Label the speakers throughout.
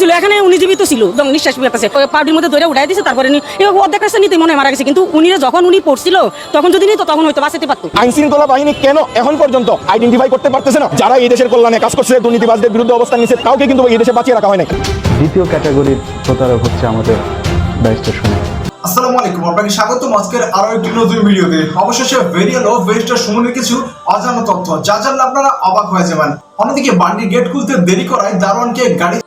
Speaker 1: ছিল এখানে উনি জীবিত ছিল। একদম নিঃশ্বাস পেতেছে পাউডির মধ্যে ধরে উঠাই দিয়েছে তারপরে অর্ধেক রাস্তা নিতে মনে মারা গেছে কিন্তু উনি যখন উনি পড়ছিল তখন যদি নিত তখন হয়তো বাঁচাতে পারতো।
Speaker 2: আইন শৃঙ্খলা বাহিনী কেন এখন পর্যন্ত আইডেন্টিফাই করতে পারতেছে না? যারা এই দেশের কল্যাণে কাজ করছে দুর্নীতিবাজদের বিরুদ্ধে অবস্থান নিচ্ছে কাউকে কিন্তু এই দেশে বাঁচিয়ে রাখা হয় নাই।
Speaker 3: দ্বিতীয় ক্যাটাগরির প্রতারক হচ্ছে আমাদের ব্যারিস্টার সুমন
Speaker 4: আসসালামু আলাইকুম আপনাকে স্বাগত আজকের আরও একটি নতুন ভিডিওতে। অবশেষে বেরিয়ে এলো বেস্টার সুমনের কিছু অজানা তথ্য। যা জানলে আপনারা অবাক হয়ে যাবেন। অন্যদিকে বান্ডির গেট খুলতে দেরি করায় দারোয়ানকে গাড়ি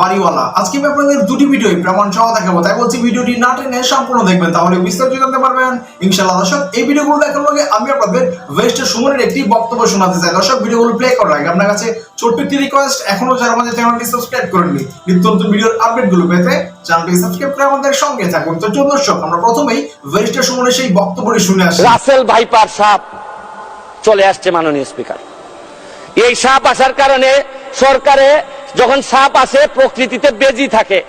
Speaker 4: বাড়িওয়ালা। আজকে আমি আপনাদের দুটি ভিডিও প্রমাণ সহ দেখাবো। তাই বলছি, ভিডিওটি না টেনে সম্পূর্ণ দেখবেন, তাহলে বিস্তারিত জানতে পারবেন। ইনশাআল্লাহ, দর্শক, এই ভিডিওগুলো দেখার আগে আমি আপনাদের সুমনের একটি বক্তব্য শোনাতে চাই। দর্শক, ভিডিওগুলো প্লে করার আগে আপনার কাছে ছোট্ট একটি রিকোয়েস্ট এখনও যারা আমাদের চ্যানেলটি সাবস্ক্রাইব করেননি, নিত্য নতুন ভিডিওর আপডেটগুলো পেতে চ্যানেলটি সাবস্ক্রাইব করে আমাদের সঙ্গে থাকুন। তো চলুন, দর্শক, আমরা প্রথমেই সুমনের সেই বক্তব্যটি শুনে আসি।
Speaker 5: রাসেল ভাইপার সাপ চলে আসছে মাননীয় স্পিকার এই সাপ আসার কারণে সরকারে যখন সাপ আসে, প্রকৃতিতে বেজি থাকে।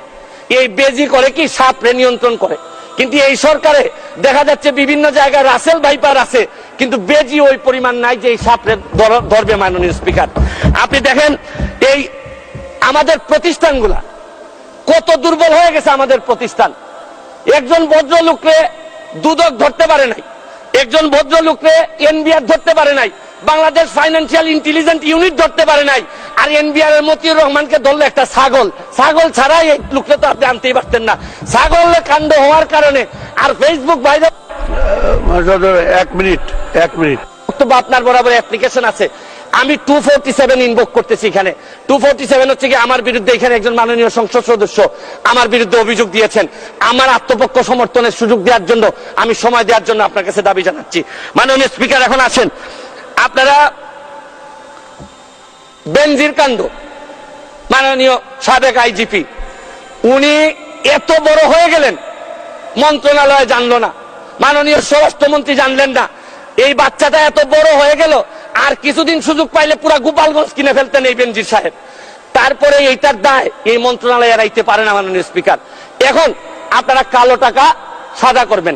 Speaker 5: এই বেজি করে কি সাপরে নিয়ন্ত্রণ করে? কিন্তু এই সরকারে দেখা যাচ্ছে বিভিন্ন জায়গায় রাসেল ভাইপার আছে, কিন্তু বেজি ওই পরিমাণ নাই যে এই সাপরে ধর- ধরবে মাননীয় স্পিকার। আপনি দেখেন, এই আমাদের প্রতিষ্ঠানগুলা কত দুর্বল হয়ে গেছে আমাদের প্রতিষ্ঠান। একজন ভদ্রলোককে দুদক ধরতে পারে নাই। একজন ভদ্রলোককে এনবিআর ধরতে পারে নাই। বাংলাদেশ ফাইন্যান্সিয়াল ইন্টেলিজেন্ট ইউনিট ধরতে পারে নাই। আর এনবিআর এর মতিউর রহমানকে ধরলো একটা ছাগল। ছাগল ছাড়াই এই লোককে তো আপনি আনতেই পারতেন না। ছাগল কাণ্ড হওয়ার কারণে আর ফেসবুক বাইরে
Speaker 6: এক মিনিট এক মিনিট।
Speaker 5: বক্তব্য আপনার বরাবর অ্যাপ্লিকেশন আছে। আমি টু ফোরটি সেভেন ইনভোক করতেছি এখানে। টু ফোরটি সেভেন হচ্ছে কি আমার বিরুদ্ধে এখানে একজন মাননীয় সংসদ সদস্য আমার বিরুদ্ধে অভিযোগ দিয়েছেন। আমার আত্মপক্ষ সমর্থনের সুযোগ দেওয়ার জন্য আমি সময় দেওয়ার জন্য আপনার কাছে দাবি জানাচ্ছি। মাননীয় স্পিকার এখন আসেন। আপনারা বেনজির কান্ড, মাননীয় সাবেক আইজিপি। উনি এত বড় হয়ে গেলেন, মন্ত্রণালয় জানলো না, মাননীয় স্বরাষ্ট্রমন্ত্রী জানলেন না। এই বাচ্চাটা এত বড় হয়ে গেল, আর কিছুদিন সুযোগ পাইলে পুরা গোপালগঞ্জ কিনে ফেলতেন এই বেনজির সাহেব। তারপরে এইটার দায় এই মন্ত্রণালয় এড়াইতে পারে না মাননীয় স্পিকার। এখন আপনারা কালো টাকা সাদা করবেন।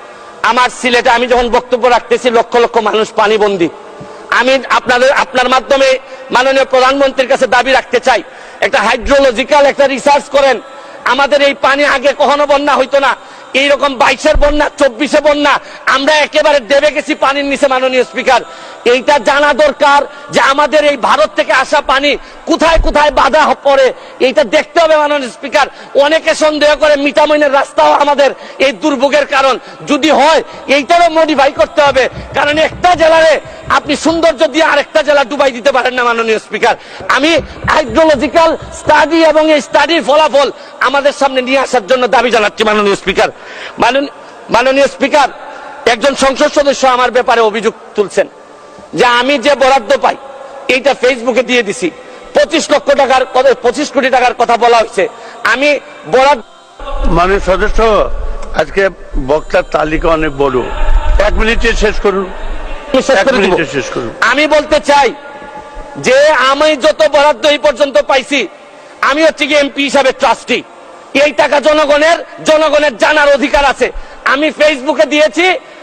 Speaker 5: আমার সিলেটে আমি যখন বক্তব্য রাখতেছি, লক্ষ লক্ষ মানুষ পানিবন্দী। আমি আপনাদের, আপনার মাধ্যমে মাননীয় প্রধানমন্ত্রীর কাছে দাবি রাখতে চাই। একটা হাইড্রোলজিক্যাল একটা রিসার্চ করেন। আমাদের এই পানি আগে কখনো বন্যা হইতো না। এইরকম বাইশের বন্যা, চব্বিশে বন্যা, আমরা একেবারে দেবে গেছি পানির নিচে মাননীয় স্পিকার। এইটা জানা দরকার যে আমাদের এই ভারত থেকে আসা পানি কোথায় কোথায় বাধা পড়ে। এইটা দেখতে হবে মাননীয় স্পিকার। অনেকে সন্দেহ করে মিটামইনের রাস্তাও আমাদের এই দুর্ভোগের কারণ। যদি হয়, এইটারও মডিফাই করতে হবে। কারণ একটা জেলারে আপনি সৌন্দর্য দিয়ে আরেকটা জেলা ডুবাই দিতে পারেন না মাননীয় স্পিকার। আমি হাইড্রোলজিক্যাল স্টাডি এবং এই স্টাডির ফলাফল আমাদের সামনে নিয়ে আসার জন্য দাবি জানাচ্ছি মাননীয় স্পিকার। মাননীয় স্পিকার, একজন সংসদ সদস্য আমার ব্যাপারে অভিযোগ তুলছেন। যে আমি যে বরাদ্দ পাই এইটা ফেসবুকে দিয়ে দিছি। পঁচিশ লক্ষ টাকার পঁচিশ কোটি টাকার কথা বলা হয়েছে। আমি বরাদ্দ
Speaker 6: মানে সদস্য আজকে বক্তার তালিকা অনেক বড়। এক। মিনিটে শেষ করুন।
Speaker 5: আমি বলতে চাই যে আমি যত বরাদ্দ এই পর্যন্ত পাইছি আমি হচ্ছে কি এমপি হিসাবে ট্রাস্টি এই টাকা জনগণের জনগণের জানার অধিকার আছে। আমি ফেসবুকে দিয়েছি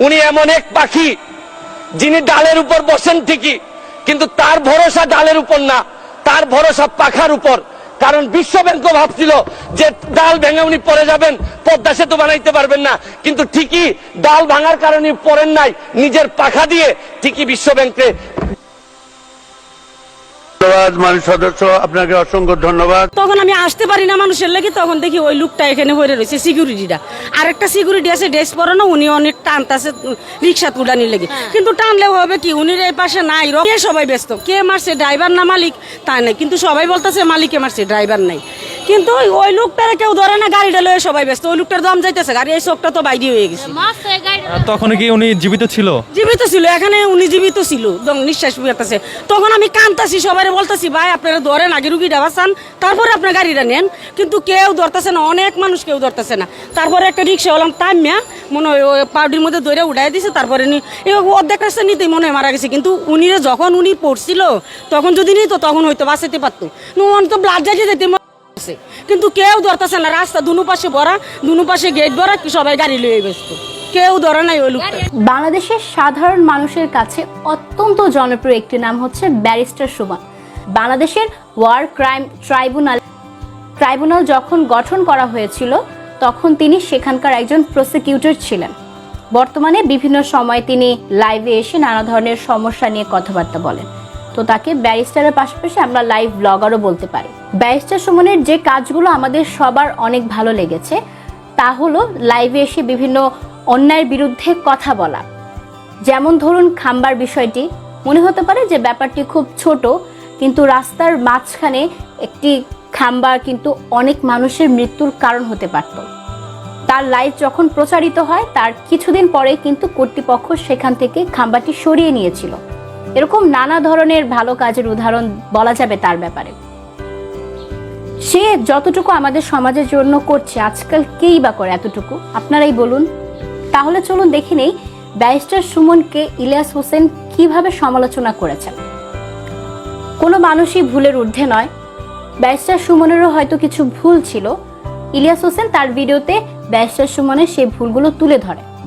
Speaker 5: উনি এমন এক পাখি, যিনি ডালের উপর বসেন ঠিকই, কিন্তু তার ভরসা ডালের উপর না, তার ভরসা পাখার উপর। কারণ বিশ্ব ব্যাংকও ভাবছিল যে ডাল ভেঙে উনি পরে যাবেন, পদ্মা সেতু বানাইতে পারবেন না। কিন্তু ঠিকই, ডাল ভাঙার কারণে পড়েন নাই, নিজের পাখা দিয়ে ঠিকই বিশ্ব ব্যাংকে
Speaker 6: ধন্যবাদ মানুষ সদস্য। আপনাকে অসংখ্য ধন্যবাদ।
Speaker 1: তখন আমি আসতে পারি না মানুষের লাগে তখন দেখি ওই লুকটা এখানে হয়ে রয়েছে সিকিউরিটিটা আরেকটা সিকিউরিটি আছে ড্রেস পরানো উনি অনেক টানতাছে রিক্সা তুলানির লেগে। কিন্তু টানলেও হবে কি উনি এই পাশে নাই র- কে সবাই ব্যস্ত? কে মারছে? ড্রাইভার না মালিক? তা নাই। কিন্তু সবাই বলতেছে মালিকে মারছে ড্রাইভার নাই। কিন্তু ওই- লোকটারে কেউ ধরে না গাড়িটা লয়ে সবাই ব্যস্ত। ওই লোকটার দম যাইতেছে গাড়ি এই চোখটা তো বাইরে হয়ে গেছে।
Speaker 7: তখন কি উনি জীবিত ছিল?
Speaker 1: জীবিত ছিল এখানে উনি জীবিত ছিল দম নিঃশ্বাস পেতেছে তখন আমি কান্তাছি সবাই বলতেছি ভাই আপনারা ধরেন আগে রুগীটা বাঁচান তারপরে আপনার গাড়িটা নেন। কিন্তু কেউ ধরতেছে না অনেক মানুষ কেউ ধরতেছে না। তারপরে একটা রিক্সা হলাম তামিয়া মনে হয় ওই পাউডির মধ্যে দৌড়ে উঠাই দিছে তারপরে নি এই অর্ধেক রাস্তা নিতেই মনে হয় মারা গেছে। কিন্তু উনি যখন উনি পড়ছিল তখন যদি নিত তখন হয়তো বাঁচাতে পারতো। উনি তো ব্লাড যাইতে যেতে আছে। কিন্তু কেউ ধরতেছে না, রাস্তা দুনো পাশে ভরা, দুনো পাশে গেট ভরা সবাই গাড়ি লয়ে ব্যস্ত? কেউ ধরে নাই ওই
Speaker 8: বাংলাদেশের সাধারণ মানুষের কাছে অত্যন্ত জনপ্রিয় একটি নাম হচ্ছে ব্যারিস্টার সুমন। বাংলাদেশের ওয়ার ক্রাইম ট্রাইব্যুনাল ট্রাইব্যুনাল যখন গঠন করা হয়েছিল, তখন তিনি সেখানকার একজন প্রসিকিউটর ছিলেন। বর্তমানে বিভিন্ন সময় তিনি লাইভে এসে নানা ধরনের সমস্যা নিয়ে কথাবার্তা বলেন। তো তাকে ব্যারিস্টারের পাশাপাশি আমরা লাইভ ব্লগারও বলতে পারি। ব্যারিস্টার সুমনের যে কাজগুলো আমাদের সবার অনেক ভালো লেগেছে, তা হলো লাইভে এসে বিভিন্ন অন্যায়ের বিরুদ্ধে কথা বলা। যেমন ধরুন খাম্বার বিষয়টি, মনে হতে পারে যে ব্যাপারটি খুব ছোট, কিন্তু রাস্তার মাঝখানে একটি খাম্বা কিন্তু অনেক মানুষের মৃত্যুর কারণ হতে পারত। তার লাইভ যখন প্রচারিত হয়, তার কিছুদিন পরে কিন্তু কর্তৃপক্ষ সেখান থেকে খাম্বাটি সরিয়ে নিয়েছিল। এরকম নানা ধরনের ভালো কাজের উদাহরণ বলা যাবে তার ব্যাপারে। সে যতটুকু আমাদের সমাজের জন্য করছে, আজকাল কেই বা করে এতটুকু? আপনারাই বলুন। তাহলে চলুন দেখে নেই, ব্যারিস্টার সুমনকে ইলিয়াস হোসেন কীভাবে সমালোচনা করেছেন। কোনো মানুষই ভুলের ঊর্ধ্বে নয়। ব্যারিস্টার সুমনেরও হয়তো কিছু ভুল ছিল। ইলিয়াস হোসেন তার ভিডিওতে ব্যারিস্টার সুমনের সেই ভুলগুলো তুলে ধরে।